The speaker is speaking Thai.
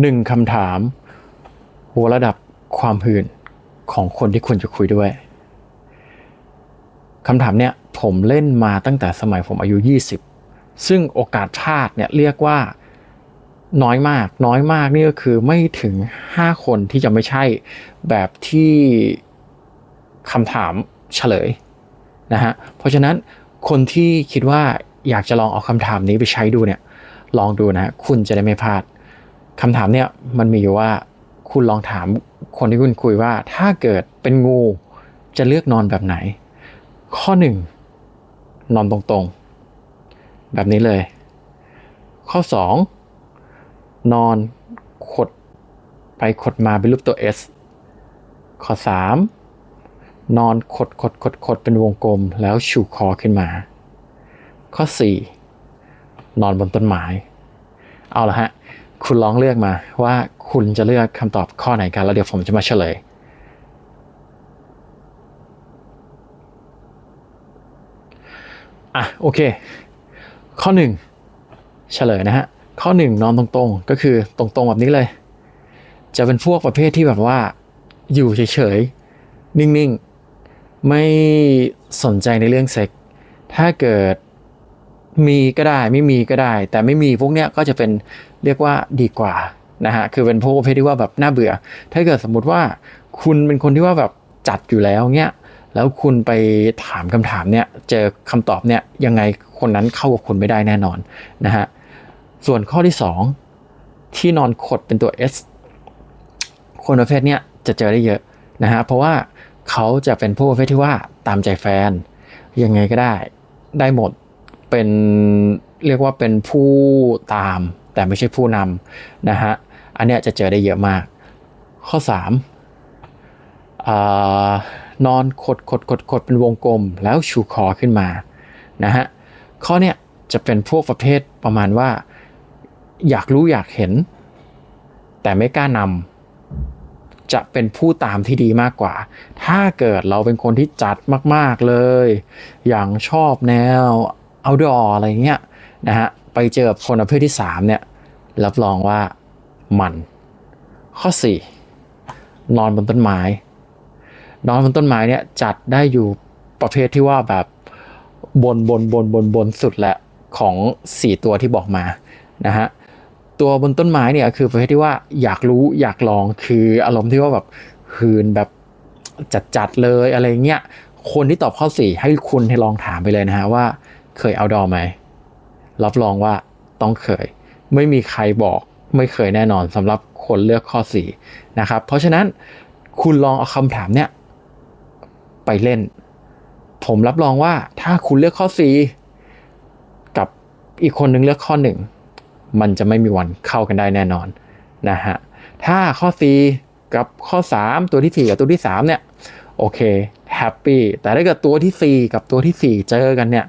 หนึ่งคำถามหัวระดับความหื่นของคนที่คุณจะคุยด้วยคำถามเนี่ยผมเล่นมาตั้งแต่สมัยผมอายุ 20 ซึ่งโอกาสพลาดเนี่ยเรียกว่าน้อยมาก น้อยมากนี่ก็คือไม่ถึง 5 คนที่จะไม่ใช่แบบที่คำถามเฉลยนะฮะ เพราะฉะนั้นคนที่คิดว่าอยากจะลองเอาคำถามนี้ไปใช้ดูเนี่ย ลองดูนะ คุณจะได้ไม่พลาด คำถามเนี่ยมันมีอยู่ว่าคุณลองถามคนที่คุณคุยว่าถ้าเกิดเป็นงูจะเลือกนอนแบบไหน ข้อหนึ่งนอนตรงๆ แบบนี้เลย ข้อสองนอนขดไปขดมาเป็นรูปตัว S ข้อสามนอนขดขดขดขดเป็นวงกลมแล้วชูคอขึ้นมา ข้อสี่นอนบนต้นไม้ เอาละฮะ คุณลองเลือกมาว่าคุณจะเลือกคำตอบข้อไหนกัน แล้วเดี๋ยวผมจะมาเฉลย อะโอเค ข้อหนึ่งเฉลยนะฮะ ข้อหนึ่งนอนตรงๆ ก็คือตรงๆแบบนี้เลย จะเป็นพวกประเภทที่แบบว่า อยู่เฉยๆ นิ่งๆ ไม่สนใจในเรื่องเซ็ก ถ้าเกิด มีก็ได้ไม่มีก็ได้ แต่ไม่มีพวกเนี้ยก็จะเป็นเรียกว่าดีกว่านะฮะคือเป็นพวกประเภทที่ว่าแบบน่าเบื่อ ถ้าเกิดสมมติว่าคุณเป็นคนที่ว่าแบบจัดอยู่แล้วเนี้ยแล้วคุณไปถามคำถามเนี่ยเจอคำตอบเนี่ยยังไงคนนั้นเข้ากับคุณไม่ได้แน่นอนนะฮะส่วนข้อที่ 2 ที่นอนขดเป็นตัว S คนประเภทเนี้ยจะเจอได้เยอะนะฮะเพราะว่าเขาจะเป็นผู้ประเภทที่ว่าตามใจแฟน ยังไงก็ได้ได้หมด เป็นเรียกว่าเป็นผู้ตามแต่ไม่ใช่ผู้นำนะฮะอันเนี้ยจะเจอได้เยอะมาก ข้อ3อนอนขดขดขดขดเป็นวงกลมแล้วชูคอขึ้นมานะฮะข้อเนี้ยจะเป็นพวกประเภทประมาณว่า อยากรู้อยากเห็น แต่ไม่กล้านำจะเป็นผู้ตามที่ดีมากกว่า ถ้าเกิดเราเป็นคนที่จัดมาก ๆเลย อย่างชอบแนว outdoor อะไรเงี้ยนะฮะไปเจอกับคนประเภทที่3เนี่ยรับรองว่ามันข้อ 4 นอนบนต้นไม้ นอนบนต้นไม้เนี่ยจัดได้อยู่ประเภทที่ว่าแบบบนบนบนบนบนสุดแหละของ 4 ตัวที่บอกมานะฮะตัวบนต้นไม้เนี่ยคือประเภทที่ว่าอยากรู้อยากลองคืออารมณ์ที่ว่าแบบหืนแบบจัดจัดๆเลยอะไรเงี้ยคนที่ตอบข้อ 4 ให้คุณให้ลองถามไปเลยนะฮะว่า เคยเอาดอไหมรับรองว่าต้องเคย ไม่มีใครบอกไม่เคยแน่นอนสำหรับคนเลือกข้อ4นะครับเพราะฉะนั้นคุณลองเอาคำถามเนี่ยไปเล่น ผมรับรองว่าถ้าคุณเลือกข้อ 4 กับอีกคนนึงเลือกข้อ 1 มันจะไม่มีวันเข้ากันได้แน่นอนนะฮะถ้าข้อ 4 กับข้อ 3 ตัวที่ 4 กับตัวที่ 3 เนี่ย โอเคแฮปปี้แต่ถ้าเกิดตัวที่ 4 กับตัวที่ 4 เจอกันเนี่ย